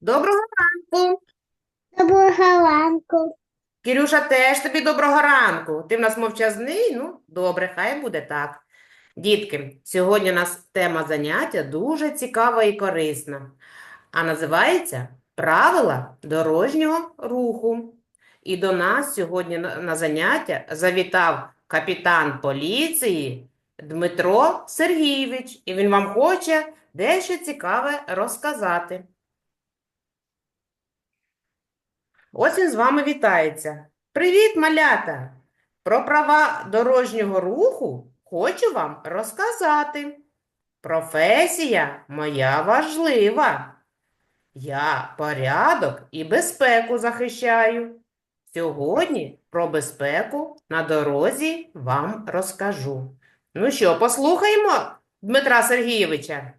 Доброго ранку. Доброго ранку. Кирюша, теж тобі доброго ранку. Ти в нас мовчазний? Ну, добре, хай буде так. Дітки, сьогодні у нас тема заняття дуже цікава і корисна, а називається Правила дорожнього руху. І до нас сьогодні на на заняття завітав капітан поліції Дмитро Сергійович, і він вам хоче дещо цікаве розказати. Ось він з вами вітається. Привіт, малята! Про права дорожнього руху хочу вам розказати. Професія моя важлива. Я порядок і безпеку захищаю. Сьогодні про безпеку на дорозі вам розкажу. Ну що, послухаємо Дмитра Сергійовича?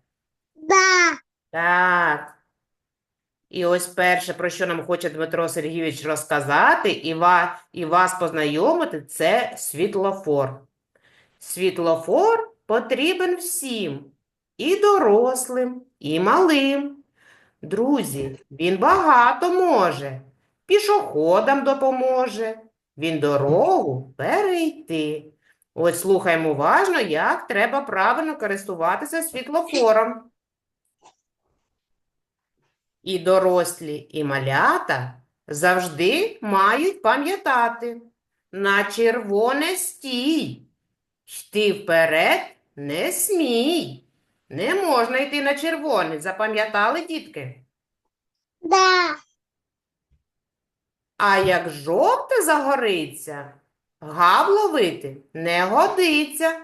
Да. Так. І ось перше, про що нам хоче Дмитро Сергійович розказати і, ва, і вас познайомити, це світлофор. Світлофор потрібен всім, і дорослим, і малим. Друзі, він багато може, пішоходам допоможе, він дорогу перейти. Ось слухаємо уважно, як треба правильно користуватися світлофором. І дорослі, і малята завжди мають пам'ятати. На червоне стій. Йти вперед не смій. Не можна йти на червоне. Запам'ятали, дітки? Да. А як жовте загориться, гав ловити не годиться.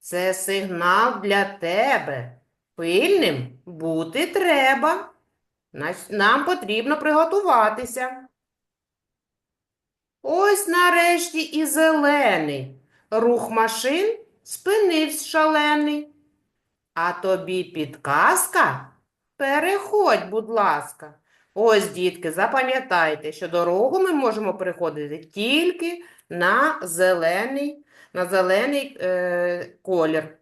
Це сигнал для тебе. Пильним бути треба. Нам потрібно приготуватися. Ось нарешті і зелений. Рух машин спинився шалений. А тобі підказка? Переходь, будь ласка. Ось, дітки, запам'ятайте, що дорогу ми можемо переходити тільки на зелений, на зелений е, колір.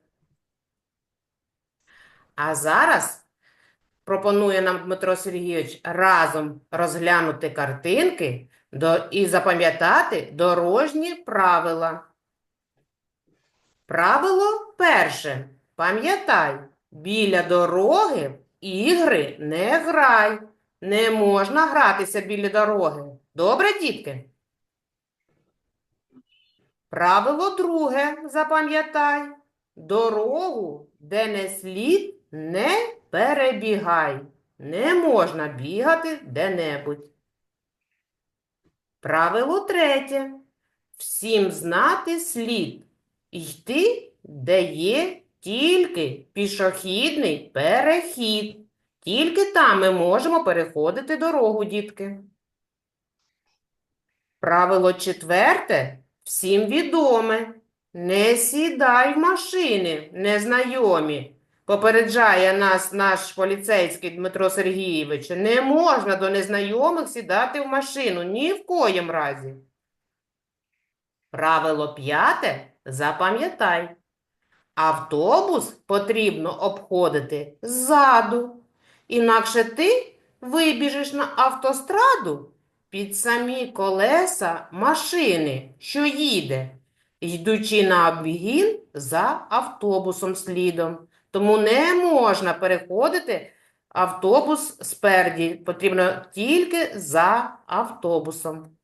А зараз пропонує нам Дмитро Сергійович разом розглянути картинки до, і запам'ятати дорожні правила. Правило перше. Пам'ятай, біля дороги ігри не грай. Не можна гратися біля дороги. Добре, дітки? Правило друге, запам'ятай. Дорогу, де не слід, не перебігай. Не можна бігати де-небудь. Правило третє. Всім знати слід. Йти, де є тільки пішохідний перехід. Тільки там ми можемо переходити дорогу, дітки. Правило четверте всім відоме. Не сідай в машини незнайомі. Попереджає нас наш поліцейський Дмитро Сергійович. Не можна до незнайомих сідати в машину ні в коєм разі. Правило п'яте запам'ятай. Автобус потрібно обходити ззаду. Інакше ти вибіжиш на автостраду під самі колеса машини, що їде, йдучи на обгін за автобусом слідом. Тому не можна переходити автобус спереді, потрібно тільки за автобусом.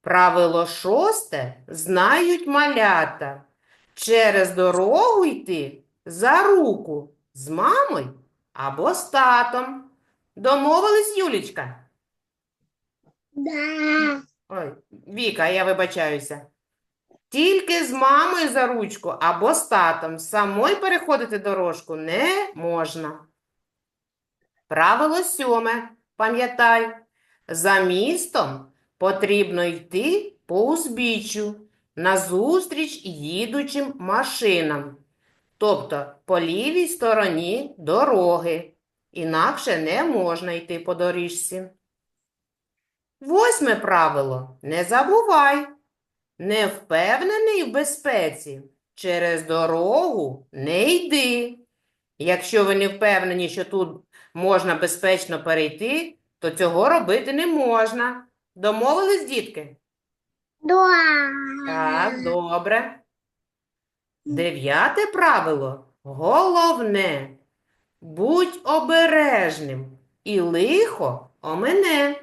Правило шосте знають малята. Через дорогу йти за руку з мамою або з татом. Домовились, Юлічка? Да. Ой, Віка, я вибачаюся. Тільки з мамою за ручку або з татом. Самой переходити дорожку не можна. Правило сьоме. Пам'ятай, за містом потрібно йти по узбіччю назустріч їдучим машинам, тобто по лівій стороні дороги. Інакше не можна йти по доріжці. Восьме правило. Не забувай. Не впевнений в безпеці. Через дорогу не йди. Якщо ви не впевнені, що тут можна безпечно перейти, то цього робити не можна. Домовились, дітки? Да. Так, добре. Дев'яте правило. Головне. Будь обережним, і лихо омине.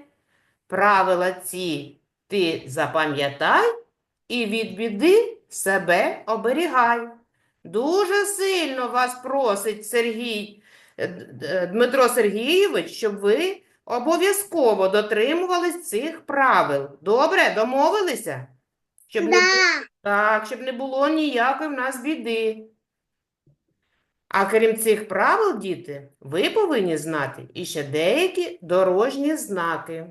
Правила ці ти запам'ятай і від біди себе оберігай. Дуже сильно вас просить Сергій, е, Д- Дмитро Сергійович, щоб ви обов'язково дотримувались цих правил. Добре, домовилися? Щоб не, так, щоб не було ніякої в нас біди. А крім цих правил, діти, ви повинні знати іще деякі дорожні знаки.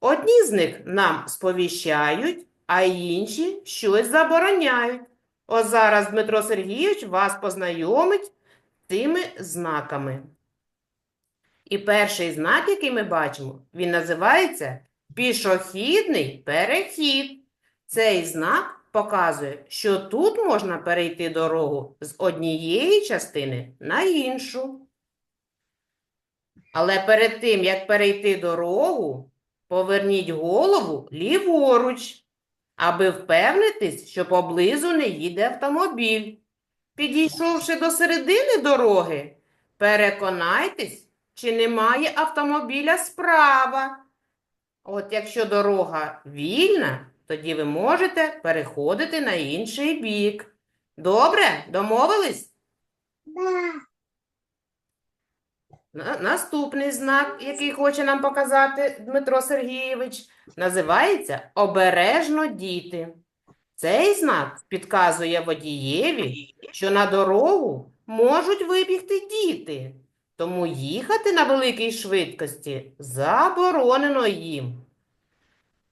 Одні з них нам сповіщають, а інші щось забороняють. Ось зараз Дмитро Сергійович вас познайомить з цими знаками. І перший знак, який ми бачимо, він називається пішохідний перехід. Цей знак показує, що тут можна перейти дорогу з однієї частини на іншу. Але перед тим, як перейти дорогу, поверніть голову ліворуч, аби впевнитись, що поблизу не їде автомобіль. Підійшовши до середини дороги, переконайтесь, чи немає автомобіля справа. От якщо дорога вільна, тоді ви можете переходити на інший бік. Добре, домовились? Да. На- Наступний знак, який хоче нам показати Дмитро Сергійович, називається «Обережно діти». Цей знак підказує водієві, що на дорогу можуть вибігти діти, тому їхати на великій швидкості заборонено їм.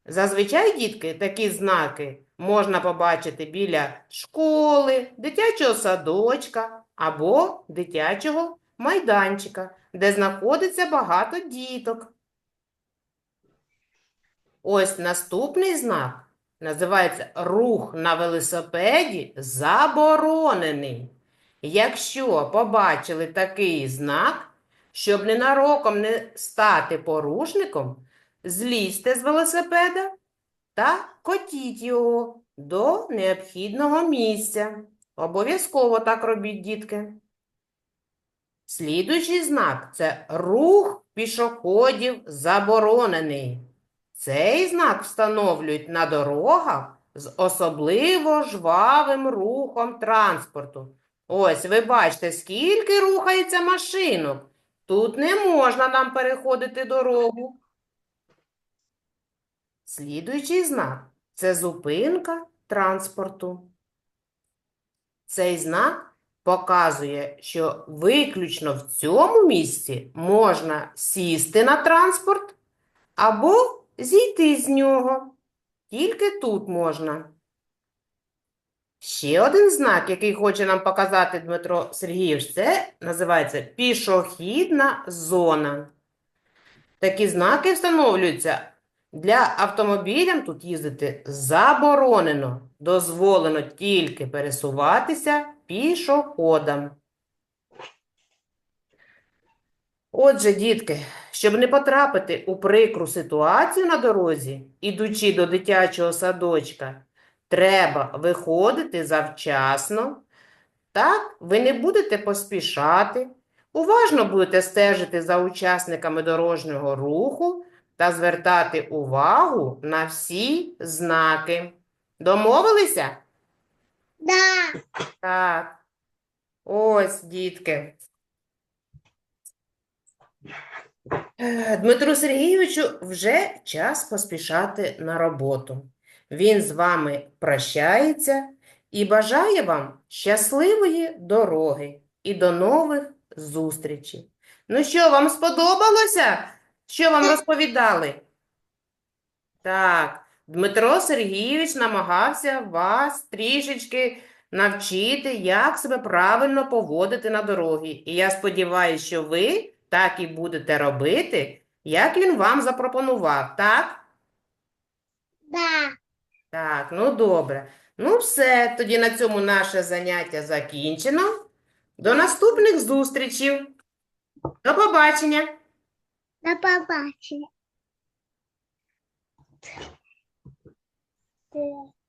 Зазвичай, дітки, такі знаки можна побачити біля школи, дитячого садочка або дитячого майданчика, де знаходиться багато діток. Ось наступний знак називається рух на велосипеді заборонений. Якщо побачили такий знак, щоб ненароком не стати порушником, злізьте з велосипеда та котіть його до необхідного місця. Обов'язково так робіть, дітки. Слідуючий знак це рух пішоходів заборонений. Цей знак встановлюють на дорогах з особливо жвавим рухом транспорту. Ось ви бачите, скільки рухається машинок. Тут не можна нам переходити дорогу. Слідуючий знак це зупинка транспорту. Цей знак показує, що виключно в цьому місці можна сісти на транспорт або зійти з нього. Тільки тут можна. Ще один знак, який хоче нам показати Дмитро Сергійович, це називається пішохідна зона. Такі знаки встановлюються для автомобілям тут їздити заборонено. Дозволено тільки пересуватися пішоходам. Отже, дітки, щоб не потрапити у прикру ситуацію на дорозі, ідучи до дитячого садочка, треба виходити завчасно. Так, ви не будете поспішати, уважно будете стежити за учасниками дорожнього руху та звертати увагу на всі знаки. Домовилися? Да. Так. Ось, дітки. Е, Дмитру Сергійовичу вже час поспішати на роботу. Він з вами прощається і бажає вам щасливої дороги і до нових зустрічей. Ну що, вам сподобалося? Що вам розповідали? Так, Дмитро Сергійович намагався вас трішечки навчити, як себе правильно поводити на дорогі. І я сподіваюся, що ви так і будете робити, як він вам запропонував, так? Да. Так, ну добре. Ну все, тоді на цьому наше заняття закінчено. До наступних зустрічей! До побачення. До побачення. Е,